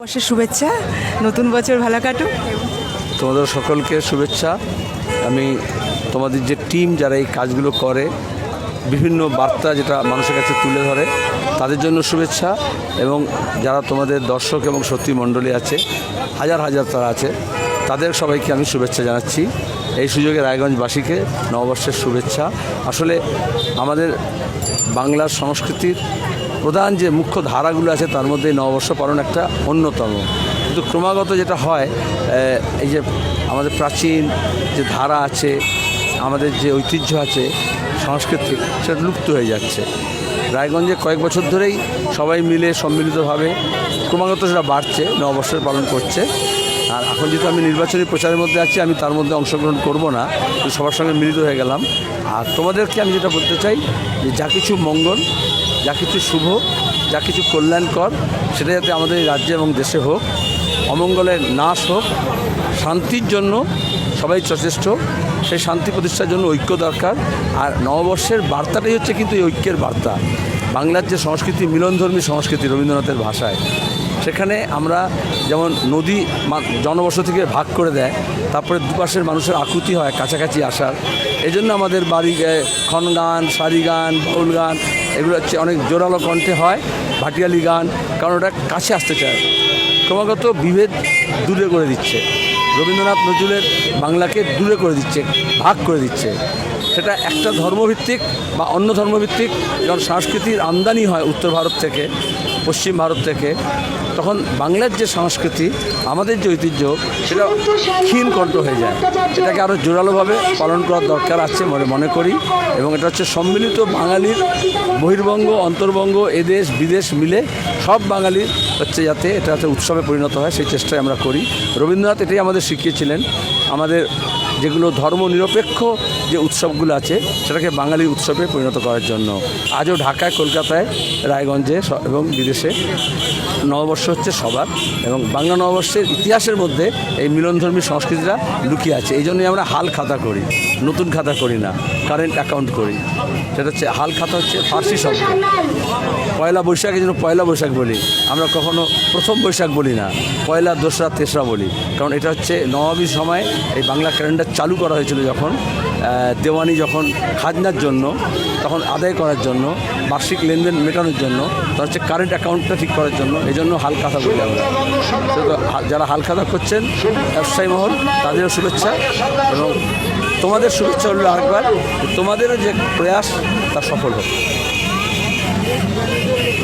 বর্ষের শুভেচ্ছা, নতুন বছর ভালো কাটুক। তোমাদের সকলকে শুভেচ্ছা। আমি তোমাদের যে টিম যারা এই কাজগুলো করে, বিভিন্ন বার্তা যেটা মানুষের কাছে তুলে ধরে, তাদের জন্য শুভেচ্ছা এবং যারা তোমাদের দর্শক এবং সত্যি মণ্ডলী আছে, হাজার হাজার তারা আছে, তাদের সবাইকে আমি শুভেচ্ছা জানাচ্ছি। এই সুযোগে রায়গঞ্জবাসীকে নববর্ষের শুভেচ্ছা। আসলে আমাদের বাংলার সংস্কৃতির প্রধান যে মুখ্য ধারাগুলো আছে তার মধ্যে নববর্ষ পালন একটা অন্যতম। কিন্তু ক্রমাগত যেটা হয় এই যে আমাদের প্রাচীন যে ধারা আছে, আমাদের যে ঐতিহ্য আছে সাংস্কৃতিক সেটা লুপ্ত হয়ে যাচ্ছে। রায়গঞ্জে কয়েক বছর ধরেই সবাই মিলে সম্মিলিতভাবে ক্রমাগত সেটা বাড়ছে, নববর্ষের পালন করছে। আর এখন যেহেতু আমি নির্বাচনী প্রচারের মধ্যে আছি, আমি তার মধ্যে অংশগ্রহণ করব না। সবার সঙ্গে মিলিত হয়ে গেলাম। আর তোমাদেরকে আমি যেটা বলতে চাই, যে যা কিছু মঙ্গল, যা কিছু শুভ, যা কিছু কল্যাণকর, সেটা যাতে আমাদের রাজ্যে এবং দেশে হোক, অমঙ্গলের নাশ হোক, শান্তির জন্য সবাই সচেষ্ট, সেই শান্তি প্রতিষ্ঠার জন্য ঐক্য দরকার। আর নববর্ষের বার্তাটাই হচ্ছে কিন্তু এই ঐক্যের বার্তা। বাংলার যে সংস্কৃতি, মিলনধর্মী সংস্কৃতি রবীন্দ্রনাথের ভাষায়, সেখানে আমরা যেমন নদী জনবসতিকে ভাগ করে দেয়, তারপরে দুপাশের মানুষের আকুতি হয়, কাছাকাছি আসার। এই জন্য আমাদের বাড়ি খন গান সারি গান বাউল গান এগুলো হচ্ছে অনেক জোরালো কণ্ঠে হয়, ভাটিয়ালি গান, কারণ ওটা কাছে আসতে চায়। ক্রমাগত বিভেদ দূরে করে দিচ্ছে। রবীন্দ্রনাথ নজরুলের বাংলাকে দূরে করে দিচ্ছে, ভাগ করে দিচ্ছে। সেটা একটা ধর্মভিত্তিক বা অন্য ধর্মভিত্তিক যখন সংস্কৃতির আমদানি হয় উত্তর ভারত থেকে, পশ্চিম ভারত থেকে, তখন বাংলার যে সংস্কৃতি, আমাদের যে ঐতিহ্য, সেটা ক্ষীণ কণ্ঠ হয়ে যায়। এটাকে আরও জোরালোভাবে পালন করার দরকার আছে মনে মনে করি এবং এটা হচ্ছে সম্মিলিত বাঙালির বহির্বঙ্গ, অন্তর্বঙ্গ, এদেশ, বিদেশ মিলে সব বাঙালির হচ্ছে যাতে এটা উৎসবে পরিণত হয়, সেই চেষ্টাই আমরা করি। রবীন্দ্রনাথ এটাই আমাদের শিখিয়েছিলেন। আমাদের যেগুলো ধর্ম নিরপেক্ষ যে উৎসবগুলো আছে, সেটাকে বাঙালি উৎসবে পরিণত করার জন্য। আজও ঢাকায়, কলকাতায়, রায়গঞ্জে এবং বিদেশে নববর্ষ হচ্ছে সবার এবং বাংলা নববর্ষের ইতিহাসের মধ্যে এই মিলনধর্মী সংস্কৃতিটা লুকিয়ে আছে। এই জন্যই আমরা হাল খাতা করি, নতুন খাতা করি না কারেন্ট অ্যাকাউন্ট করি। সেটা হচ্ছে হাল খাতা হচ্ছে ফার্সি শব্দ। পয়লা বৈশাখের জন্য পয়লা বৈশাখ বলি। আমরা কখনো প্রথম বৈশাখ বলি না, পয়লা, দোসরা, তেসরা বলি। কারণ এটা হচ্ছে নবাবীর সময় এই বাংলা ক্যালেন্ডার চালু করা হয়েছিল যখন দেওয়ানি যখন খাজনার জন্য, তখন আদায় করার জন্য, বার্ষিক লেনদেন মেটানোর জন্য তখন হচ্ছে কারেন্ট অ্যাকাউন্টটা ঠিক করার জন্য এই জন্য হাল খাতা বলি আমরা। যারা হাল খাতা করছেন, ব্যবসায়ী মহল, তাদেরও শুভেচ্ছা এবং তোমাদের শুভেচ্ছা হলো আরেকবার, তোমাদেরও যে প্রয়াস, তা সফল হোক।